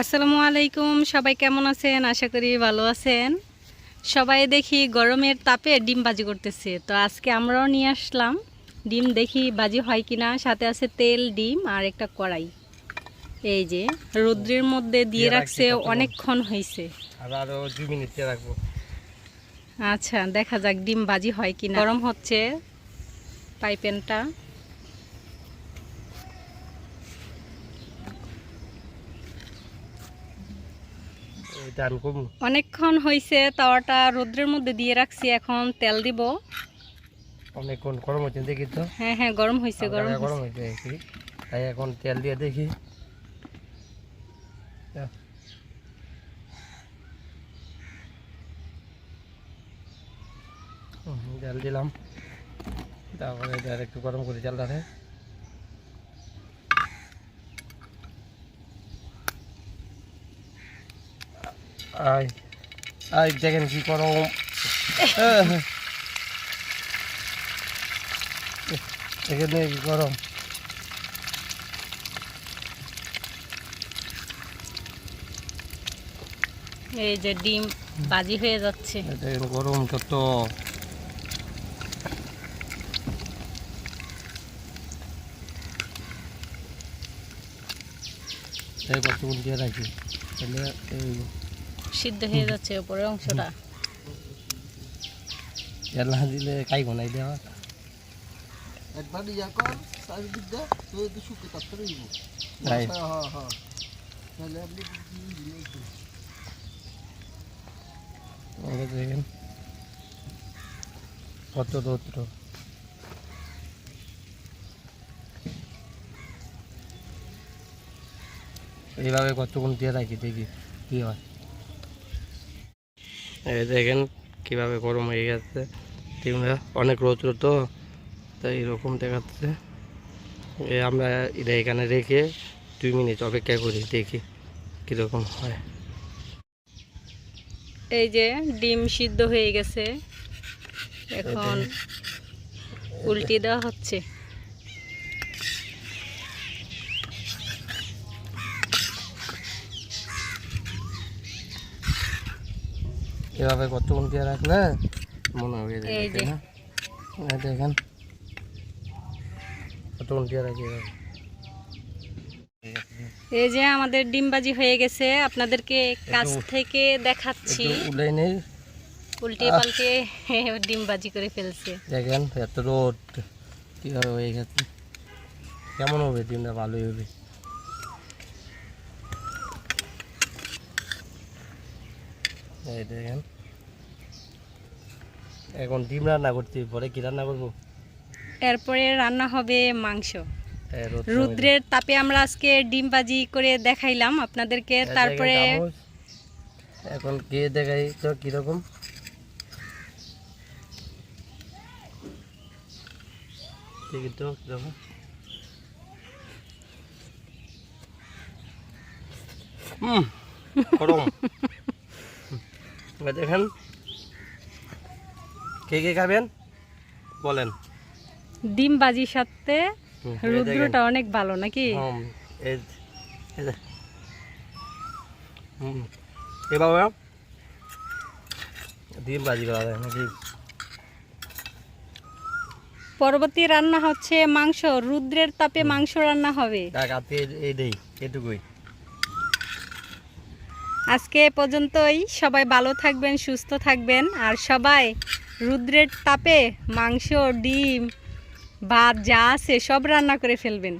আসসালামু আলাইকুম সবাই কেমন আছেন? আশা করি ভালো আছেন। সবাই দেখি গরমের তাপে ডিম বাজি করতেছে। তো আজকে আমরাও নিয়ে আসলাম। ডিম দেখি বাজি হয় কিনা সাথে আছে তেল ডিম আর একটা কড়াই। এই যে রৌদ্রের মধ্যে দিয়ে রাখছে অনেকক্ষণ হয়েছে আচ্ছা দেখা যাক ডিম বাজি হয় কিনা। গরম হচ্ছে পাইপেনটা। অনেকক্ষণ হয়েছে তাওয়াটা রৌদ্রের মধ্যে দিয়ে রাখছি এখন তেল দিব। অনেকক্ষণ গরম হচ্ছে দেখি তো। হ্যাঁ হ্যাঁ গরম হয়েছে গরম গরম হয়েছে তাই এখন তেল দিয়ে দেখি। তেল দিলাম। তারপরে একটু গরম করে চালটাতে আয় আয় দেখেন কি আহ। এখানে কি গরম এই যে ডিম বাজি হয়ে যাচ্ছে। গরম কত এই কতক্ষণ দিয়ে রাখি। তাহলে এই সিদ্ধ হয়ে যাচ্ছে উপরের অংশটা। না দিলে খাইব না দেওয়া একবার ইয়া কর একটু শুকে দিব। হ্যাঁ হ্যাঁ হ্যাঁ। তাহলে আপনি কি দিলেন তো? ওকে দেখেন। কত রৌদ্র। এইভাবে কতক্ষণ দিয়ে রাখি দেখি কী হয়? এই দেখেন কীভাবে গরম হয়ে গেছে। অনেক রৌদ্র তো তাই এরকম দেখাচ্ছে। আমরা এটা এখানে রেখে দুই মিনিট অপেক্ষা করি দেখি কীরকম হয়। এই যে ডিম সিদ্ধ হয়ে গেছে। এখন উল্টি দেওয়া হচ্ছে। এভাবে কতক্ষণ দিয়ে রাখলে মনে হবে না? দেখেন। কতক্ষণ দিয়ে রাখি। এই যে আমাদের ডিমবাজি হয়ে গেছে। আপনাদেরকে কাছ থেকে দেখাচ্ছি। উলাই নেই। উল্টে পাল্টে ডিমবাজি করে ফেলছে। দেখেন এত রোদ। কীভাবে হয়ে গেছে? কেমন হবে দিনটা ভালোই হবে। এই দেখেন। এখন ডিম রান্না করছি পরে কি রান্না করব? এরপরে রান্না হবে মাংস। রুদ্রের তাপে আমরা আজকে ডিম বাজি করে দেখাইলাম আপনাদেরকে তারপরে এখন কে দেখাই তো কীরকম? হুম গরম। দেখেন কে কে খাবেন? বলেন। ডিম বাজির সাথে। রুদ্রটা অনেক ভালো নাকি? এ বাবা ডিম করা যায় পরবর্তী রান্না হচ্ছে মাংস রুদ্রের তাপে মাংস রান্না হবে। এটুকুই। আজকে এ পর্যন্তই। সবাই ভালো থাকবেন, সুস্থ থাকবেন। আর সবাই, রুদ্রের তাপে মাংস, ডিম, ভাত যা আছে সব রান্না করে ফেলবেন।